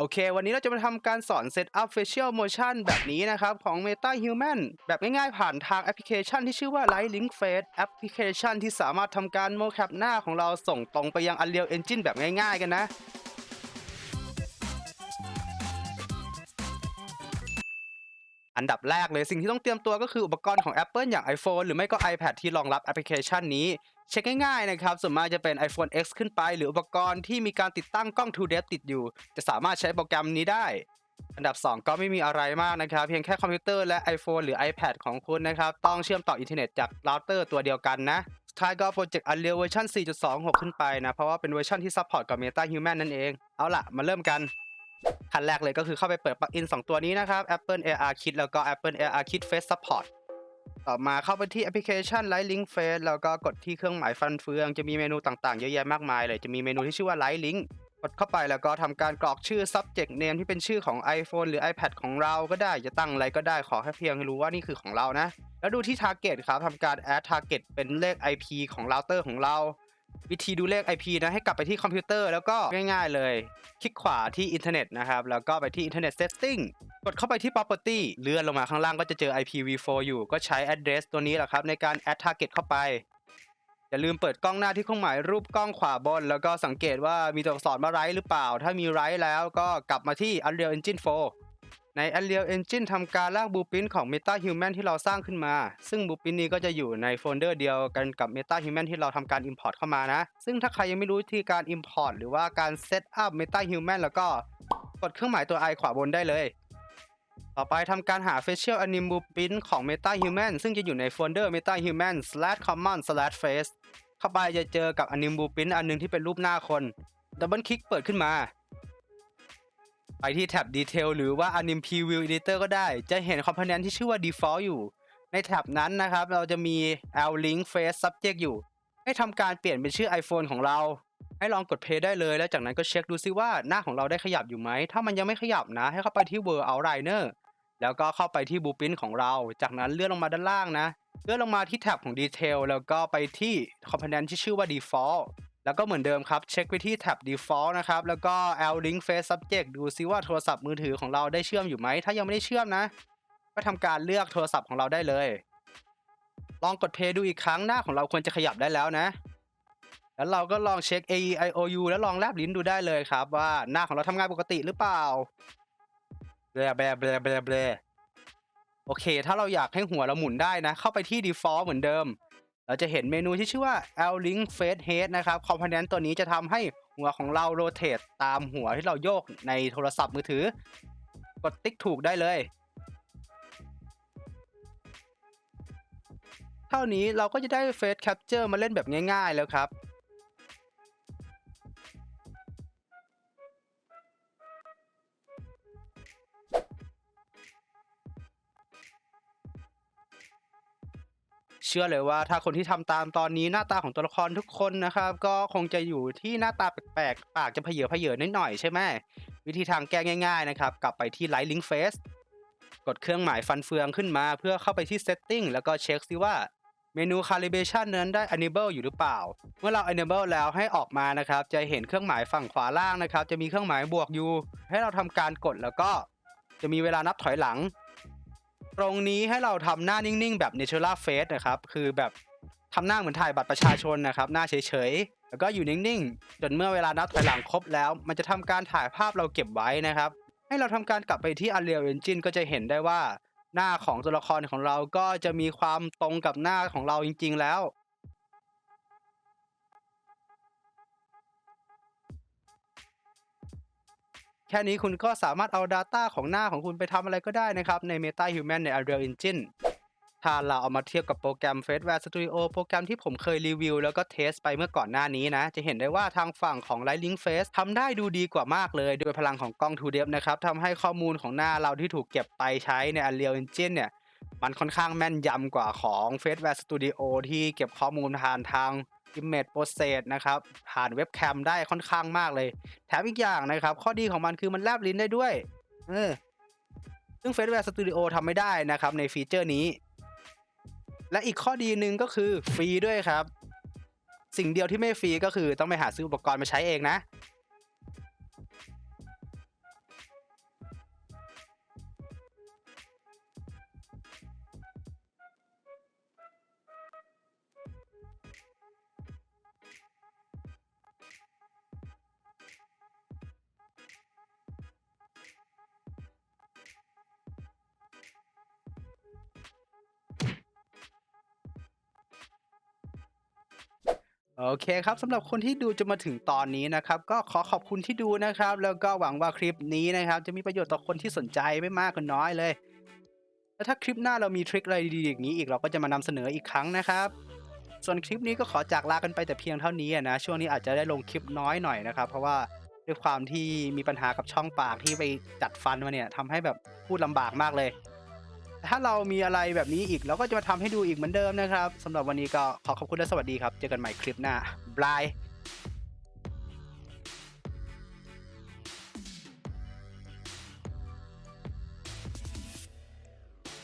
โอเค วันนี้เราจะมาทำการสอน Setup Facial Motion แบบนี้นะครับ ของ Meta Human แบบง่ายๆผ่านทางแอปพลิเคชันที่ชื่อว่า Light Link Face แอปพลิเคชันที่สามารถทำการโมแคปหน้าของเราส่งตรงไปยัง Unreal Engine แบบง่ายๆกันนะอันดับแรกเลยสิ่งที่ต้องเตรียมตัวก็คืออุปกรณ์ของ Apple อย่าง iPhone หรือไม่ก็ iPad ที่รองรับแอปพลิเคชันนี้ เช็คง่ายๆนะครับ ส่วนมากจะเป็น iPhone X ขึ้นไป หรืออุปกรณ์ที่มีการติดตั้งกล้อง True Depth ติดอยู่ จะสามารถใช้โปรแกรมนี้ได้ อันดับ 2 ก็ไม่มีอะไรมากนะครับ เพียงแค่คอมพิวเตอร์และ iPhone หรือ iPad ของคุณนะครับ ต้องเชื่อมต่ออินเทอร์เน็ตจากเราเตอร์ตัวเดียวกันนะสุดท้ายก็โปรเจกต์ Unreal เวอร์ชัน4.26 ขึ้นไปนะ เพราะว่าเป็นเวอร์ชันที่ซัพพอร์ตกับ Meta Human นั่นเอง เอาล่ะ มาเริ่มกันขั้นแรกเลยก็คือเข้าไปเปิดปลั๊กอิน 2 ตัวนี้นะครับ Apple AR Kit แล้วก็ Apple AR Kit Face Support ต่อมาเข้าไปที่แอปพลิเคชัน Light Link Face แล้วก็กดที่เครื่องหมายฟันเฟือง จะมีเมนูต่างๆ เยอะแยะมากมายเลยจะมีเมนูที่ชื่อว่า Light Link กดเข้าไปแล้วก็ทำการกรอกชื่อ subject name ที่เป็นชื่อของ iPhone หรือ iPad ของเราก็ได้จะตั้งอะไรก็ได้ขอแค่เพียงรู้ว่านี่คือของเรานะ แล้วดูที่ target ครับทำการ add target เป็นเลข IP ของเราเตอร์ของเรา วิธีดูเลข IP นะให้กลับไปที่คอมพิวเตอร์แล้วก็ง่าย ๆ เลย คลิกขวาที่อินเทอร์เน็ตนะครับแล้วก็ไปที่ Internet Setting กดเข้าไปที่ Property เลื่อนลงมาข้างล่างก็จะเจอ IPv4 อยู่ ก็ใช้ address ตัวนี้แหละครับ ในการ add target เข้าไป อย่าลืมเปิดกล้องหน้าที่เครื่องหมายรูปกล้องขวาบน แล้วก็สังเกตว่ามีตัวอักษรว่า right หรือเปล่า ถ้ามี right แล้วก็กลับมาที่ Unreal Engine 4 ใน Unreal Engine ทำการลากบลูพิ n ของ Meta Human ที่เราสร้างขึ้นมา ซึ่งบลูพิ n นี้ก็จะอยู่ในโฟลเดอร์เดียวกันกับ Meta Human ที่เราทำการ Import เข้ามานะ ซึ่งถ้าใครยังไม่รู้วิธีการ Import หรือว่าการ Set up Meta Human แล้วก็กดเครื่องหมายตัว i ขวาบนได้เลย ต่อไปทำการหา Facial Anim Blueprint ของ Meta Human ซึ่งจะอยู่ในโฟลเดอร์ Meta Human slash common slash face เข้าไปจะเจอกับ Anim Blueprint อันหนึงที่เป็นรูปหน้าคนดับเบิลคลิกเปิดขึ้นมา ไปที่แท็บ Detail หรือว่า Anim Preview Editor ก็ได้ จะเห็น Component ที่ชื่อว่า Default อยู่ ในแท็บนั้นนะครับ เราจะมี L Link Face Subject อยู่ ให้ทำการเปลี่ยนเป็นชื่อ iPhone ของเรา ให้ลองกด Play ได้เลย แล้วจากนั้นก็เช็คดูซิว่าหน้าของเราได้ขยับอยู่ไหม ถ้ามันยังไม่ขยับนะ ให้เข้าไปที่ World Outliner แล้วก็เข้าไปที่ Blueprint ของเรา จากนั้นเลื่อนลงมาด้านล่างนะ เลื่อนลงมาที่แท็บของ Detail แล้วก็ไปที่ Component ที่ชื่อว่า Default แล้วก็เหมือนเดิมครับ เช็คไปที่แท็บ Default นะครับ แล้วก็ L Link Face Subject ดูซิว่าโทรศัพท์มือถือของเราได้เชื่อมอยู่ไหม ถ้ายังไม่ได้เชื่อมนะ ก็ทำการเลือกโทรศัพท์ของเราได้เลย ลองกด Play ดูอีกครั้งหน้าของเราควรจะขยับได้แล้วนะ แล้วเราก็ลองเช็ค A E I O U แล้วลองแลบลิ้นดูได้เลยครับ ว่าหน้าของเราทำงานปกติหรือเปล่าแบลแบลแบลแบลแบลโอเค ถ้าเราอยากให้หัวเราหมุนได้นะ เข้าไปที่ Default เหมือนเดิม เราจะเห็นเมนูที่ชื่อว่า L Link Face Head นะครับคอมโพเนนต์ตัวนี้จะทำให้หัวของเราโรเตทตามหัวที่เราโยกในโทรศัพท์มือถือ กดติ๊กถูกได้เลยเท่านี้เราก็จะได้ Face Capture มาเล่นแบบง่าย ๆ แล้วครับ เชื่อเลยว่าถ้าคนที่ทำตามตอนนี้หน้าตาของตัวละครทุกคนนะครับ ก็คงจะอยู่ที่หน้าตาแปลกๆ ปากจะเพเยอเพเยอนิดหน่อยใช่ไหมวิธีทางแก้ง่าย ๆ นะครับ กลับไปที่ Light Link Face กดเครื่องหมายฟันเฟืองขึ้นมา เพื่อเข้าไปที่ Setting แล้วก็เช็คซิว่าเมนู Calibration นั้นได้ Enable อยู่หรือเปล่า เมื่อเรา Enable แล้วให้ออกมานะครับ จะเห็นเครื่องหมายฝั่งขวาล่างนะครับ จะมีเครื่องหมายบวกอยู่ ให้เราทำการกดแล้วก็จะมีเวลานับถอยหลัง ตรงนี้ให้เราทำหน้านิ่งๆ แบบ natural face นะครับ คือแบบทำหน้าเหมือนถ่ายบัตรประชาชนนะครับ หน้าเฉยๆ แล้วก็อยู่นิ่งๆ จนเมื่อเวลานับถอยหลังครบแล้ว มันจะทำการถ่ายภาพเราเก็บไว้นะครับ ให้เราทำการกลับไปที่ Unreal Engine ก็จะเห็นได้ว่า หน้าของตัวละครของเราก็จะมีความตรงกับหน้าของเราจริง ๆ แล้ว แค่นี้คุณก็สามารถเอา Data ของหน้าของคุณไปทำอะไรก็ได้นะครับใน Meta Human ใน Unreal Engine ถ้าเราเอามาเทียบกับโปรแกรม Faceware Studio โปรแกรมที่ผมเคยรีวิวแล้วก็เทสไปเมื่อก่อนหน้านี้นะ จะเห็นได้ว่าทางฝั่งของ Light Link Face ทำได้ดูดีกว่ามากเลย โดยพลังของกล้อง 2 Depth นะครับทำให้ข้อมูลของหน้าเราที่ถูกเก็บไปใช้ใน Unreal Engine เนี่ย มันค่อนข้างแม่นยำกว่าของ Faceware Studio ที่เก็บข้อมูลผ่านทาง Image Process นะครับผ่านเว็บแคมได้ค่อนข้างมากเลย แถมอีกอย่างนะครับ ข้อดีของมันคือมันแลบลิ้นได้ด้วย เออ ซึ่ง Faceware Studio ทำไม่ได้นะครับในฟีเจอร์นี้ และอีกข้อดีหนึ่งก็คือฟรีด้วยครับ สิ่งเดียวที่ไม่ฟรีก็คือต้องไปหาซื้ออุปกรณ์มาใช้เองนะ โอเคครับสำหรับคนที่ดูจนมาถึงตอนนี้นะครับ ก็ขอขอบคุณที่ดูนะครับ แล้วก็หวังว่าคลิปนี้นะครับ จะมีประโยชน์ต่อคนที่สนใจไม่มากก็น้อยเลย แล้วถ้าคลิปหน้าเรามีทริคอะไรดีๆอย่างนี้อีกเราก็จะมานำเสนออีกครั้งนะครับ ส่วนคลิปนี้ก็ขอจากลากันไปแต่เพียงเท่านี้นะช่วงนี้อาจจะได้ลงคลิปน้อยหน่อยนะครับ เพราะว่าด้วยความที่มีปัญหากับช่องปากที่ไปจัดฟันมาเนี่ยทำให้แบบพูดลำบากมากเลย ถ้าเรามีอะไรแบบนี้อีกเราก็จะมาทำให้ดูอีกเหมือนเดิมนะครับสำหรับวันนี้ก็ขอขอบคุณและสวัสดีครับ เจอกันใหม่คลิปหน้าบาย